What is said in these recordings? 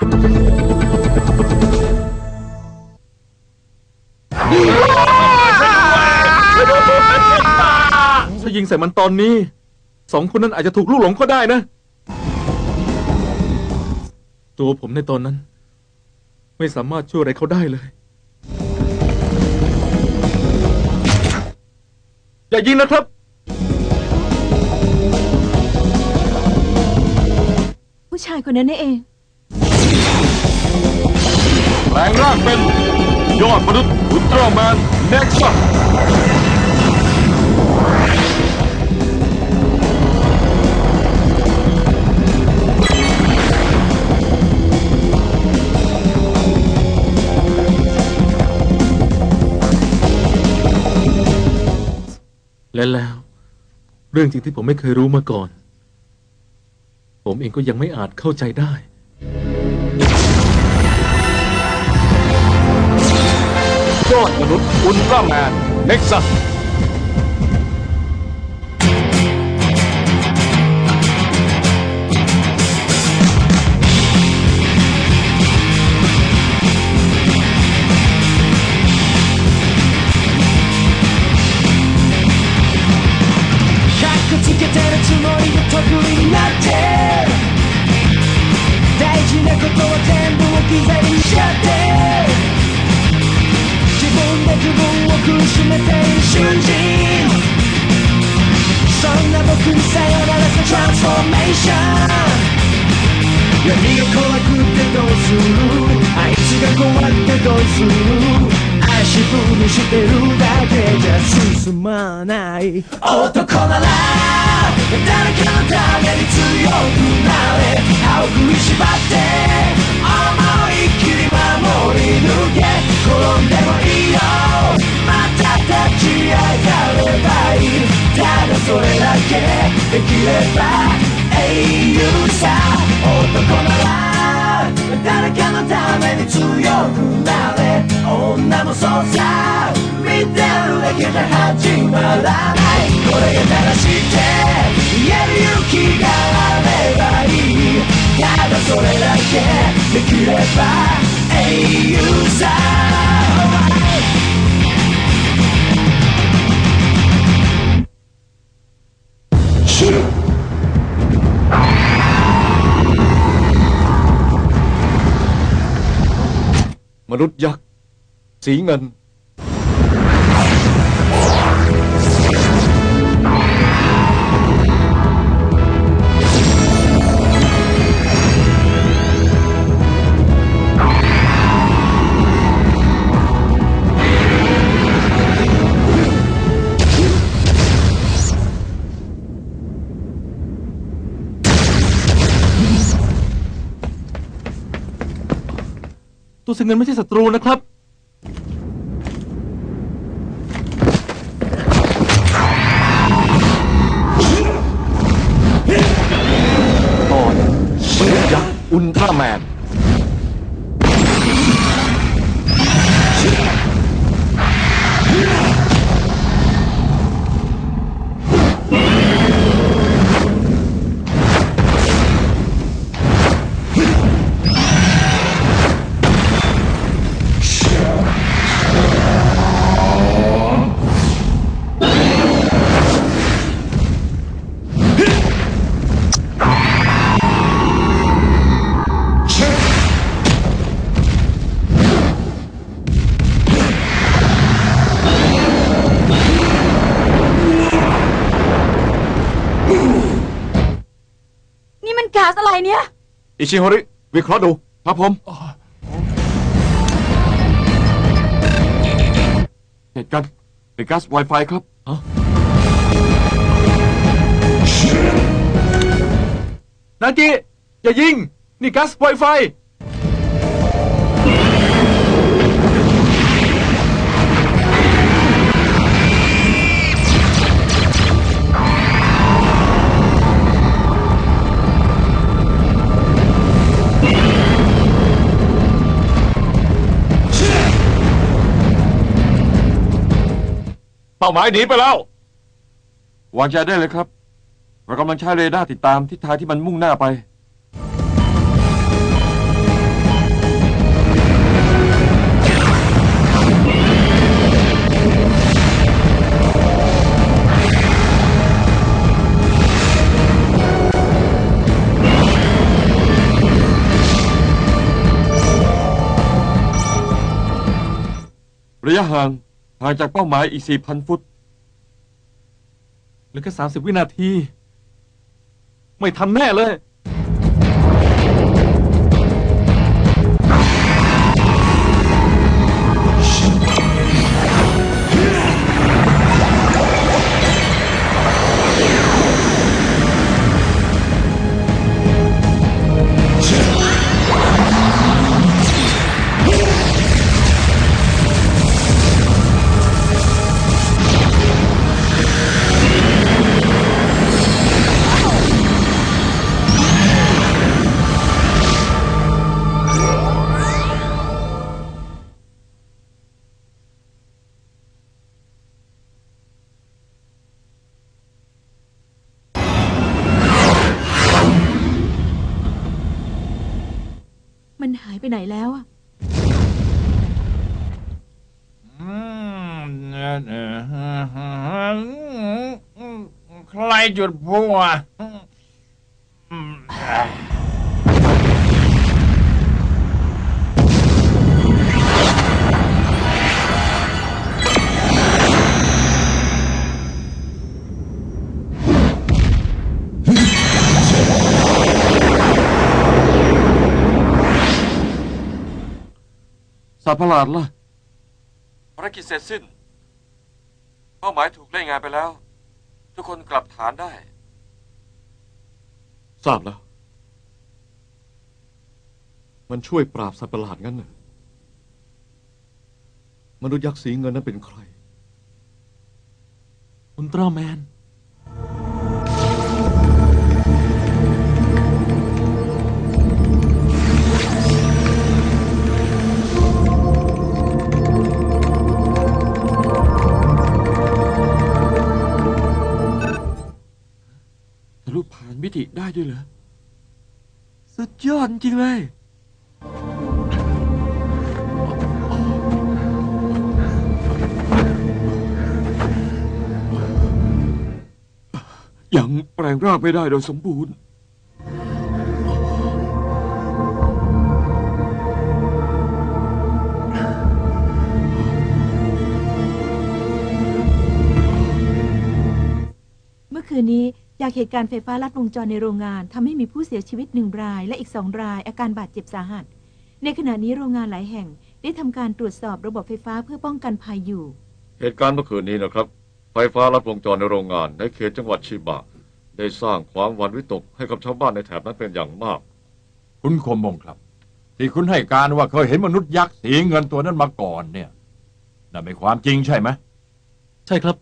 ถ้ายิงใส่มันตอนนี้ สองคนนั้นอาจจะถูกลูกหลงก็ได้นะ ตัวผมในตอนนั้น ไม่สามารถช่วยอะไรเขาได้เลย อย่ายิงนะครับผู้ชายคนนั้นนี่เอง แปลงร่างเป็นยอดมนุษย์อุลตร้าแมนเน็กซัสและแล้ว เรื่องจริงที่ผมไม่เคยรู้มาก่อน ผมเองก็ยังไม่อาจเข้าใจได้ ยอดมนุษย์อุลตร้าแมนเน็กซัส かっこつけてるつもりで得意になって大事なことは全部置き去りにしちゃって自分で 自分を苦しめている瞬人そんな僕にさよならさトランスフォーメーション何が怖くてどうするあいつが怖くてどうする足踏みしてるだけじゃ進まない男なら誰かのために強くなれ歯を食いしばって思いっきり守り抜け転んでもいいよち上がればいい。ただそれだけできれば。英雄さ男なら誰かのために強くなれ。女もそうさ。見てるだけじゃ始まらない。これが正しいって。言える勇気があればいい。ただそれだけできれば。英雄さ มนุษย์ ยักษ์สีเงินตัวเสเงินไม่ใช่ศัตรูนะครับ ตอนมนุษย์ยักษ์อุลตร้าแมน อะไรเนี่ย อิชิโฮริ วิเคราะห์ดู ครับผม เหตุการณ์เป็นก๊าซ Wi-Fi ครับ นากิอย่ายิง นี่ก๊าซไหมายหนีไปแล้ว วางใจได้เลยครับ เรากำลังใช้เรดาร์ติดตามทิศทางที่มันมุ่งหน้าไป ระยะห่าง ห่างจากเป้าหมายอีก 4,000 ฟุตเหลือแค่สามสิบวินาที ไม่ทันแน่เลย ไปไหนแล้วอะอืมเอ่อเอ่อใครจุดพลุอะอืม สัตว์ประหลาดล่ะ ภารกิจเสร็จสิ้น เป้าหมายถูกเล่นงานไปแล้ว ทุกคนกลับฐานได้ ทราบแล้ว มันช่วยปราบสัตว์ประหลาดงั้นน่ะมนุษย์ยักษ์สีเงินนั้นเป็นใคร อุลตร้าแมน ลุผ่านมิติได้ด้วยเหรอ สุดยอดจริงเลย ยังแปลงร่างไม่ได้โดยสมบูรณ์ เมื่อคืนนี้ จากเหตุการณ์ไฟฟ้าลัดวงจรในโรงงานทำให้มีผู้เสียชีวิตหนึ่งรายและอีกสองราย อาการบาดเจ็บสาหัส ในขณะนี้โรงงานหลายแห่ง ได้ทำการตรวจสอบระบบไฟฟ้าเพื่อป้องกันภัยอยู่ เหตุการณ์เมื่อคืนนี้นะครับ ไฟฟ้าลัดวงจรในโรงงาน ในเขตจังหวัดชิบะ ได้สร้างความหวันวิตกให้กับชาวบ้านในแถบนั้นเป็นอย่างมาก คุณคมมงครับ ที่คุณให้การว่าเคยเห็นมนุษย์ยักษ์สีเงินตัวนั้นมาก่อนเนี่ยนั่นเป็นความจริงใช่ไหมใช่ครับ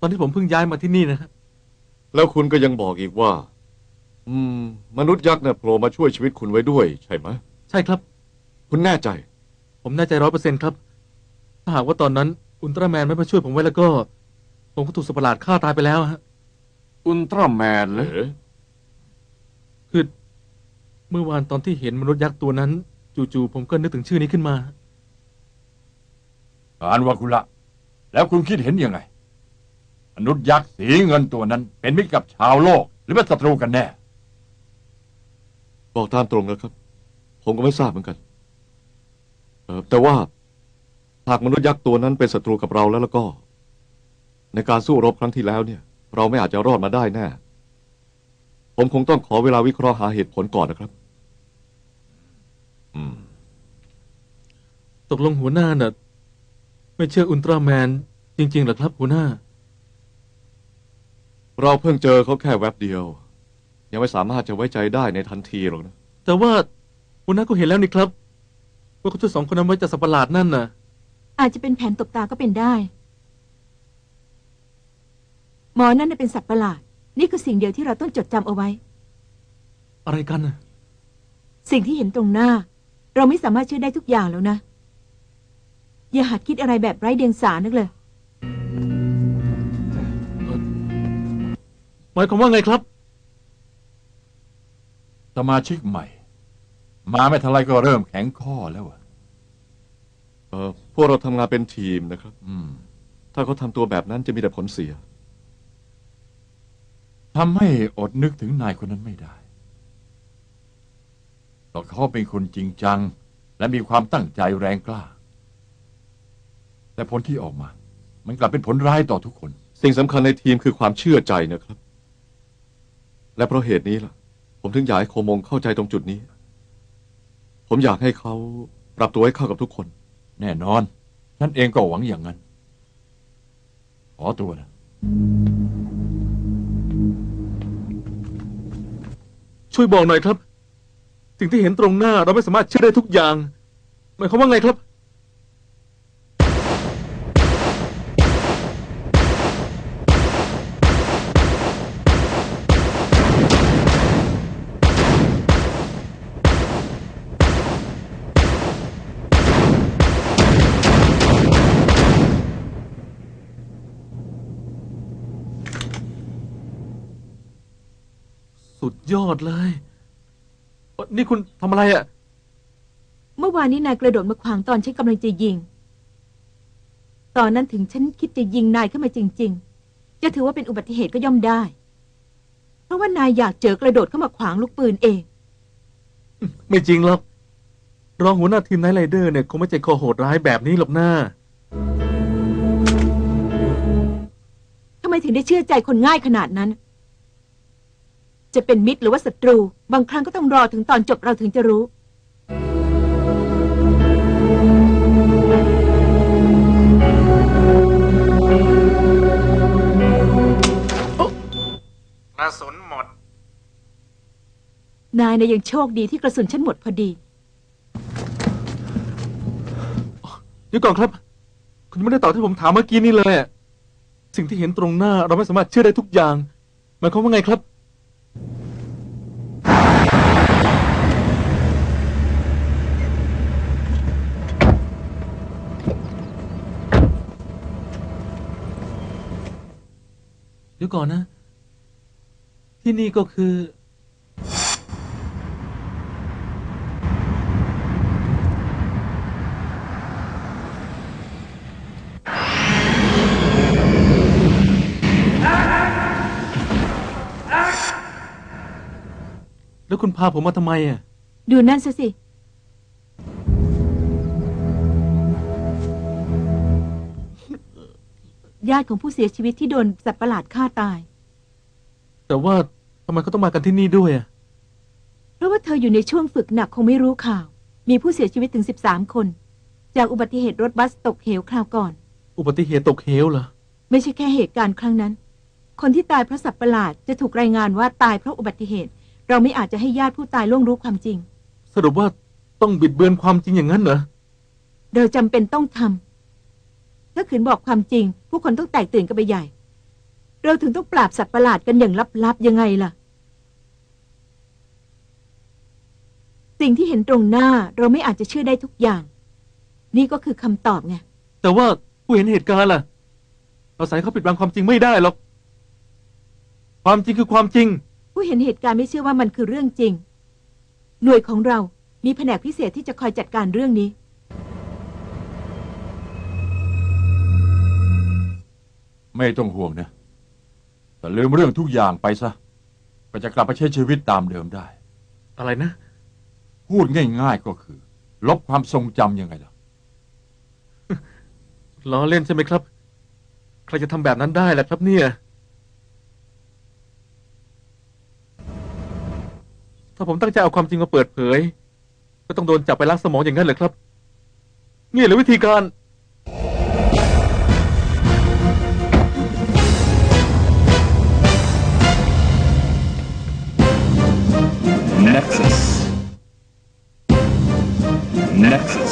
ตอนที่ผมเพิ่งย้ายมาที่นี่นะฮะ แล้วคุณก็ยังบอกอีกว่า อืม มนุษย์ยักษ์เนี่ยโผล่มาช่วยชีวิตคุณไว้ด้วย ใช่ไหมใช่ครับ คุณแน่ใจ ผมแน่ใจร้อยเปอร์เซ็นครับ ถ้าหากว่าตอนนั้น อุลตร้าแมนไม่มาช่วยผมไว้แล้วก็ ผมก็ถูกสัตว์ประหลาดฆ่าตายไปแล้วฮะ อุลตร้าแมนเลยเอ๊ะคือเมื่อวานตอนที่เห็นมนุษย์ยักษ์ตัวนั้น จู่ๆผมก็นึกถึงชื่อนี้ขึ้นมาการว่าคุณละ แล้วคุณคิดเห็นยังไง มนุษย์ยักษ์สีเงินตัวนั้น เป็นมิตรกับชาวโลก หรือเป็นศัตรูกันแน่ บอกตามตรงนะครับ ผมก็ไม่ทราบเหมือนกัน เออแต่ว่า หากมนุษย์ยักษ์ตัวนั้นเป็นศัตรูกับเราแล้วแล้วก็ ในการสู้รบครั้งที่แล้วเนี่ย เราไม่อาจจะรอดมาได้แน่ ผมคงต้องขอเวลาวิเคราะห์หาเหตุผลก่อนนะครับ อืม ตกลงหัวหน้าน่ะ ไม่เชื่ออุลตร้าแมน จริงๆเหรอครับหัวหน้า เราเพิ่งเจอเขาแค่แวบเดียว ยังไม่สามารถจะไว้ใจได้ในทันทีหรอกนะแต่ว่าหัวหน้าก็เห็นแล้วนี่ครับ ว่าเขาช่วยสองคนนั้นไว้จากสัตว์ประหลาดนั่นน่ะ อาจจะเป็นแผนตบตาก็เป็นได้ หมอนั่นน่ะเป็นสัตว์ประหลาด นี่คือสิ่งเดียวที่เราต้องจดจำเอาไว้ อะไรกันน่ะสิ่งที่เห็นตรงหน้า เราไม่สามารถเชื่อได้ทุกอย่างแล้วนะ อย่าหัดคิดอะไรแบบไร้เดียงสานึกเลย มายความว่าไงครับสมาชิกใหม่ มาไม่ทันไรก็เริ่มแข็งข้อแล้วอะเออพวกเราทำงานเป็นทีมนะครับ อืมถ้าเขาทำตัวแบบนั้นจะมีแต่ผลเสีย ทำให้อดนึกถึงนายคนนั้นไม่ได้เพราะเขาเป็นคนจริงจัง และมีความตั้งใจแรงกล้า แต่แต่ผลที่ออกมา มันกลับเป็นผลร้ายต่อทุกคน สิ่งสำคัญในทีมคือความเชื่อใจนะครับ และเพราะเหตุนี้ล่ะ ผมถึงอยากให้โคมงเข้าใจตรงจุดนี้ ผมอยากให้เขาปรับตัวให้เข้ากับทุกคน แน่นอน ฉันเองก็หวังอย่างนั้น ขอตัวนะ ช่วยบอกหน่อยครับ สิ่งที่เห็นตรงหน้าเราไม่สามารถเชื่อได้ทุกอย่าง หมายความว่าไงครับ สุดยอดเลยเอ่อนี่คุณทำอะไรอะ่ะ เมื่อวานนี้นายกระโดดมาขวางตอนฉันกำลังจะยิง ตอนนั้นถึงฉันคิดจะยิงนายขึ้นมาจริง ๆ จะถือว่าเป็นอุบัติเหตุก็ย่อมได้ เพราะว่านายอยากเจอกระโดดเข้ามาขวางลูกปืนเอง ไม่จริงหรอกรองหัวหน้าทีมไนท์ไรเดอร์เนี่ยคงไม่ใจคอโหดร้ายแบบนี้หรอกหน้า ทำไมถึงได้เชื่อใจคนง่ายขนาดนั้น จะเป็นมิตรหรือว่าศัตรู บางครั้งก็ต้องรอถึงตอนจบเราถึงจะรู้ กระสุนหมด นายเนี่ยยังโชคดีที่กระสุนฉันหมดพอดี เดี๋ยวก่อนครับ คุณยังไม่ได้ตอบที่ผมถามเมื่อกี้นี่เลยอะสิ่งที่เห็นตรงหน้าเราไม่สามารถเชื่อได้ทุกอย่างหมายความว่าไงครับ เดี๋ยวก่อนนะ ที่นี่ก็คือ แล้วคุณพาผมมาทำไมอะ ดูนั่นซะสิ ญาติของผู้เสียชีวิตที่โดนสัตว์ประหลาดฆ่าตาย แต่ว่าทำไมเขาต้องมากันที่นี่ด้วยอะ เพราะว่าเธออยู่ในช่วงฝึกหนักคงไม่รู้ข่าว มีผู้เสียชีวิตถึง 13 คน จากอุบัติเหตุรถบัสตกเหวคราวก่อน อุบัติเหตุตกเหวเหรอ ไม่ใช่แค่เหตุการณ์ครั้งนั้น คนที่ตายเพราะสัตว์ประหลาดจะถูกรายงานว่าตายเพราะอุบัติเหตุ เราไม่อาจจะให้ญาติผู้ตายล่วงรู้ความจริง สรุปว่าต้องบิดเบือนความจริงอย่างนั้นเหรอ เราจำเป็นต้องทำถ้าขืนบอกความจริง ผู้คนต้องแตกตื่นกันไปใหญ่ เราถึงต้องปราบสัตว์ประหลาดกันอย่างลับๆยังไงล่ะ สิ่งที่เห็นตรงหน้าเราไม่อาจจะเชื่อได้ทุกอย่าง นี่ก็คือคำตอบไง แต่ว่าผู้เห็นเหตุการณ์ล่ะ เราสายเขาปิดบังความจริงไม่ได้หรอก ความจริงคือความจริง ผู้เห็นเหตุการณ์ไม่เชื่อว่ามันคือเรื่องจริง หน่วยของเรามีแผนกพิเศษที่จะคอยจัดการเรื่องนี้ ไม่ต้องห่วงนะ แต่ลืมเรื่องทุกอย่างไปซะ ก็จะกลับไปใช้ชีวิตตามเดิมได้ อะไรนะ พูดง่าย ๆก็คือ ลบความทรงจำยังไงล่ะ ล้อเล่นใช่ไหมครับ ใครจะทำแบบนั้นได้ล่ะครับเนี่ย ถ้าผมตั้งใจเอาความจริงมาเปิดเผย ก็ต้องโดนจับไปล้างสมองอย่างนั้นเหรอครับ นี่หรือวิธีการ Nexus. Nexus.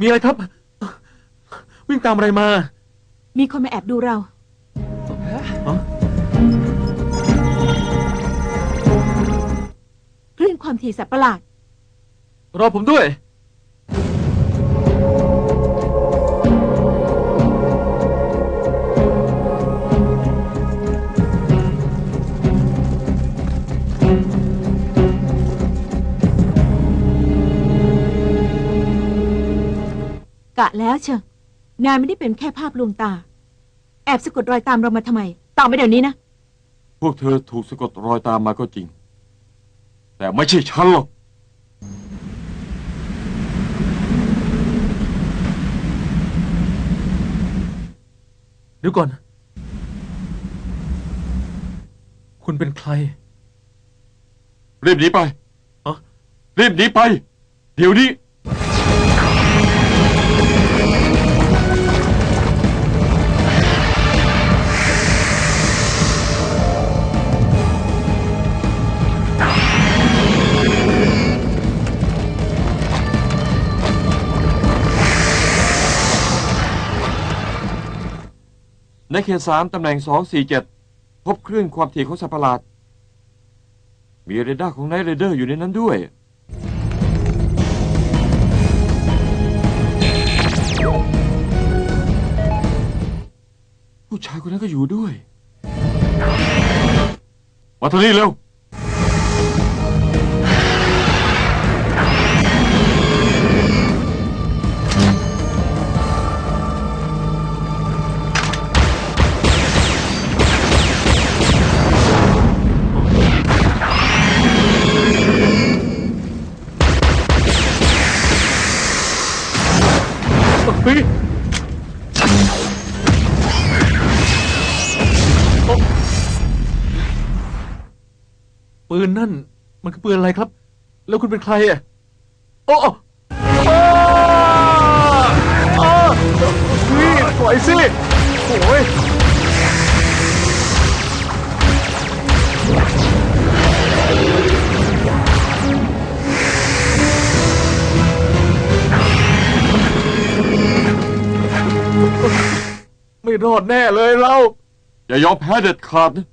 มีอะไรครับ วิ่งตามอะไรมามีคนมาแอบดูเรา อ๋อคลื่นความถี่สัตว์ประหลาด รอผมด้วย กะแล้วเชียวนายไม่ได้เป็นแค่ภาพลวงตา แอบสะกดรอยตามเรามาทำไมตอบไปเดี๋ยวนี้นะ พวกเธอถูกสะกดรอยตามมาก็จริง แต่ไม่ใช่ฉันหรอก เดี๋ยวก่อน คุณเป็นใคร รีบหนีไปเอ้ารีบหนีไป เดี๋ยวนี้ ในเขตสามตำแหน่งสองสี่เจ็ดพบคลื่นความถี่ของสัตว์ประหลาด มีเรดาร์ของไนท์เรเดอร์อยู่ในนั้นด้วย ผู้ชายคนนั้นก็อยู่ด้วย มาทางนี้เร็ว ปืนนั่น มันคือปืนอะไรครับ แล้วคุณเป็นใครอะโอ้โอ้อ้าอ้าเฮ้ยปล่อยสิโอ้ยไม่รอดแน่เลยเรา อย่ายอมแพ้เด็ดขาดนะ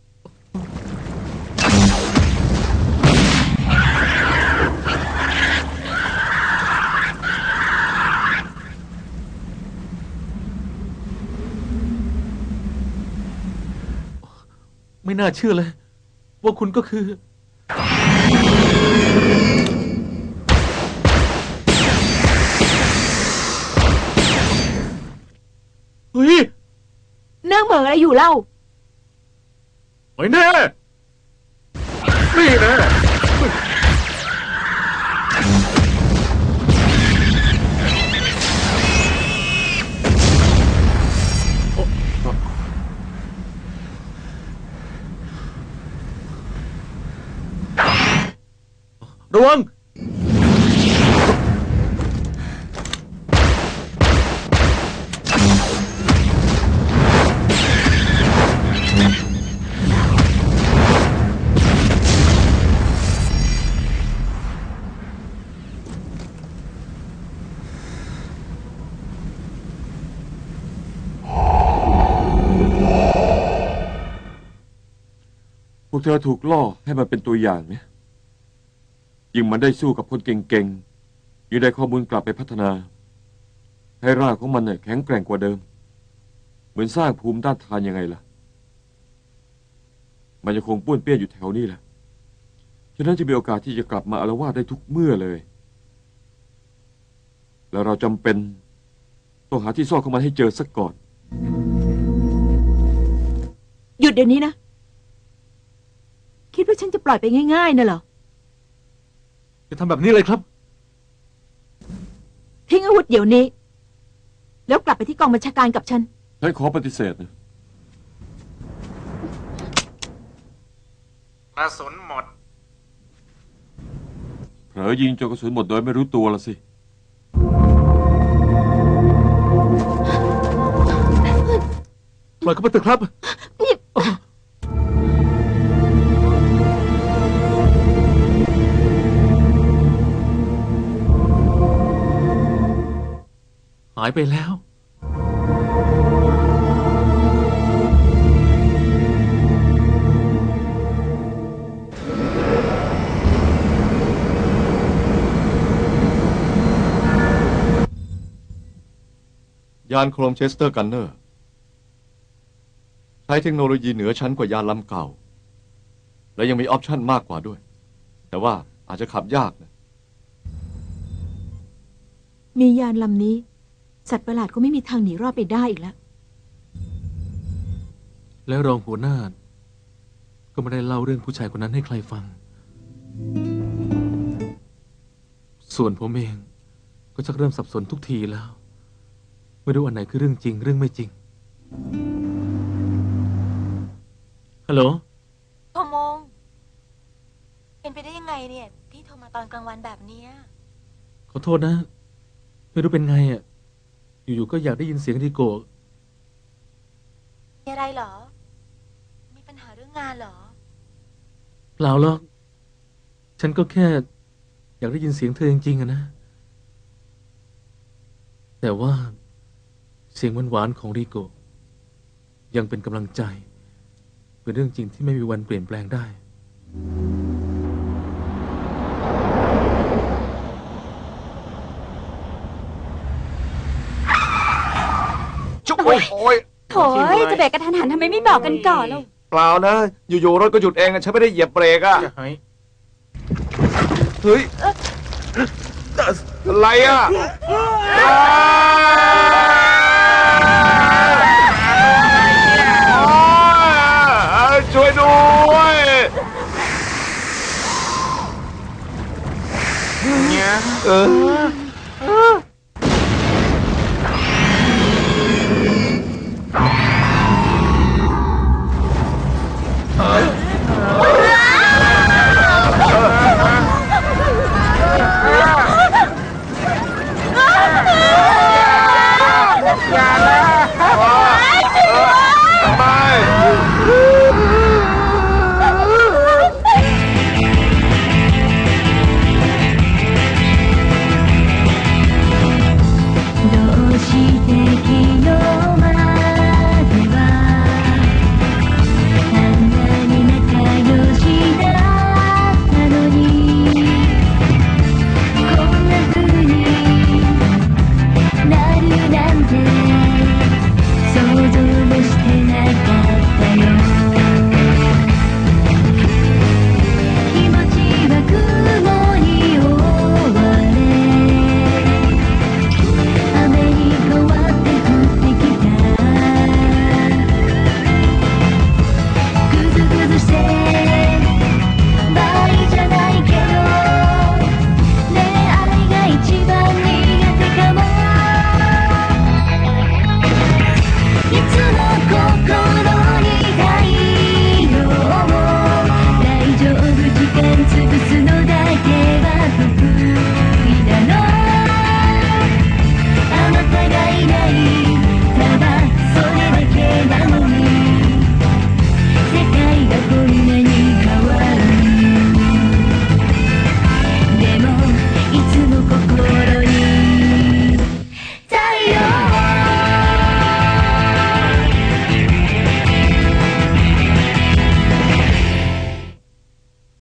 ไม่น่าเชื่อเลย ว่าคุณก็คือ เฮ้ย นั่งเหม่ออะไรอยู่เล่า ไม่แน่ นี่แน่ ระวัง พวกเธอถูกล่อให้มันเป็นตัวอย่างเนี่ย ยิงมันได้สู้กับคนเก่งๆยังได้ข้อมูลกลับไปพัฒนา ให้รางของมันเนี่ยแข็งแกร่งกว่าเดิม เหมือนสร้างภูมิต้านทานยังไงล่ะ มันยังคงป้วนเปี้ยนอยู่แถวนี้แหละฉะนั้นจะมีโอกาสที่จะกลับมาอาละวาดได้ทุกเมื่อเลย แล้วเราจำเป็นต้องหาที่ซ่อนของมันให้เจอสักก่อน หยุดเดี๋ยวนี้นะ คิดว่าฉันจะปล่อยไปง่ายๆนะเหรอ จะทำแบบนี้เลยครับ ทิ้งอาวุธเดี๋ยวนี้ แล้วกลับไปที่กองบัญชาการกับฉัน ฉันขอปฏิเสธนะกระสุนหมด เผลอยิงจนกระสุนหมดโดยไม่รู้ตัวละสิ ปล่อยเขาไปเถอะครับหายไปแล้ว ยานโครมเชสเตอร์กันเนอร์ ใช้เทคโนโลยีเหนือชั้นกว่ายานลำเก่า และยังมีออปชั่นมากกว่าด้วย แต่ว่าอาจจะขับยากนะ มียานลำนี้ สัตว์ประหลาดก็ไม่มีทางหนีรอดไปได้อีกแล้ว และรองหัวหน้า ก็ไม่ได้เล่าเรื่องผู้ชายคนนั้นให้ใครฟัง ส่วนผมเอง ก็ชักเริ่มสับสนทุกทีแล้ว ไม่รู้อันไหนคือเรื่องจริง เรื่องไม่จริง ฮัลโหล โทโมง เป็นไปได้ยังไงเนี่ยที่โทรมาตอนกลางวันแบบเนี้ย ขอโทษนะ ไม่รู้เป็นไงอะ อยู่ๆก็อยากได้ยินเสียงดีโกะมีอะไรเหรอ มีปัญหาเรื่องงานเหรอ เปล่าหรอก ฉันก็แค่ อยากได้ยินเสียงเธอจริงๆอะนะ แต่ว่า เสียงหวานๆของริโกะยังเป็นกำลังใจ เป็นเรื่องจริงที่ไม่มีวันเปลี่ยนแปลงได้ จุ๊บโอ้ยโอ้ย โถยจะเบ รกกระทันหันทำไมไม่บอกกันก่อนแล้วเปล่านะ อยู่ๆรถก็หยุดเองอะฉันไม่ได้เหยียบเบรกอะจะให้เฮ้ยอะไรอะช่วยด้วยเนี่ยเออ